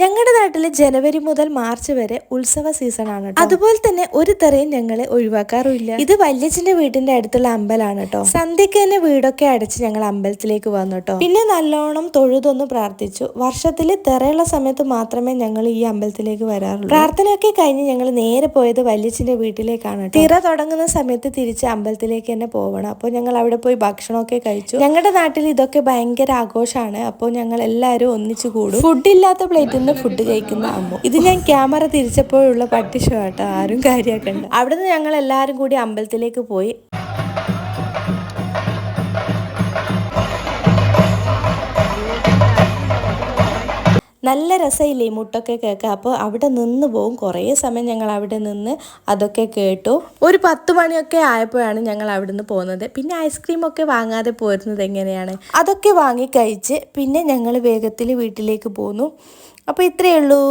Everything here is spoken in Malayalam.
ഞങ്ങളുടെ നാട്ടിൽ ജനുവരി മുതൽ മാർച്ച് വരെ ഉത്സവ സീസൺ ആണ്. അതുപോലെ തന്നെ ഒരു തെറയും ഞങ്ങളെ ഒഴിവാക്കാറുമില്ല. ഇത് വല്യച്ഛന്റെ വീടിന്റെ അടുത്തുള്ള അമ്പലമാണ് കേട്ടോ സന്ധ്യക്ക് തന്നെ വീടൊക്കെ അടച്ച് ഞങ്ങൾ അമ്പലത്തിലേക്ക് വന്നു കേട്ടോ പിന്നെ നല്ലോണം തൊഴുതൊന്ന് പ്രാർത്ഥിച്ചു. വർഷത്തിൽ തെറയുള്ള സമയത്ത് മാത്രമേ ഞങ്ങൾ ഈ അമ്പലത്തിലേക്ക് വരാറുള്ളൂ. പ്രാർത്ഥനയൊക്കെ കഴിഞ്ഞ് ഞങ്ങൾ നേരെ പോയത് വല്യച്ഛന്റെ വീട്ടിലേക്കാണ് ട്ടോ. തിറ തുടങ്ങുന്ന സമയത്ത് തിരിച്ച് അമ്പലത്തിലേക്ക് തന്നെ പോവണം. അപ്പോൾ ഞങ്ങൾ അവിടെ പോയി ഭക്ഷണമൊക്കെ കഴിച്ചു. ഞങ്ങളുടെ നാട്ടിൽ ഇതൊക്കെ ഭയങ്കര ആഘോഷമാണ്. അപ്പോൾ ഞങ്ങൾ എല്ലാവരും ഒന്നിച്ചു കൂടും. ഫുഡില്ലാത്ത പ്ലേറ്റ് നിന്ന് ഫുഡ് കഴിക്കുന്ന അമ്മു. ഇത് ഞാൻ ക്യാമറ തിരിച്ചപ്പോഴുള്ള പട്ടിഷോ കേട്ടോ ആരും കാര്യമാക്കണ്ട അവിടുന്ന് ഞങ്ങൾ എല്ലാവരും കൂടി അമ്പലത്തിലേക്ക് പോയി. നല്ല രസമില്ലേ ഈ മുട്ടൊക്കെ കേൾക്കുക അപ്പോൾ അവിടെ നിന്ന് പോകും. കുറേ സമയം ഞങ്ങൾ അവിടെ നിന്ന് അതൊക്കെ കേട്ടു. ഒരു പത്ത് മണിയൊക്കെ ആയപ്പോഴാണ് ഞങ്ങൾ അവിടെ നിന്ന് പോകുന്നത്. പിന്നെ ഐസ്ക്രീം ഒക്കെ വാങ്ങാതെ പോരുന്നത് എങ്ങനെയാണ്? അതൊക്കെ വാങ്ങി കഴിച്ച് പിന്നെ ഞങ്ങൾ വേഗത്തിൽ വീട്ടിലേക്ക് പോന്നു. അപ്പോൾ ഇത്രയേ ഉള്ളൂ.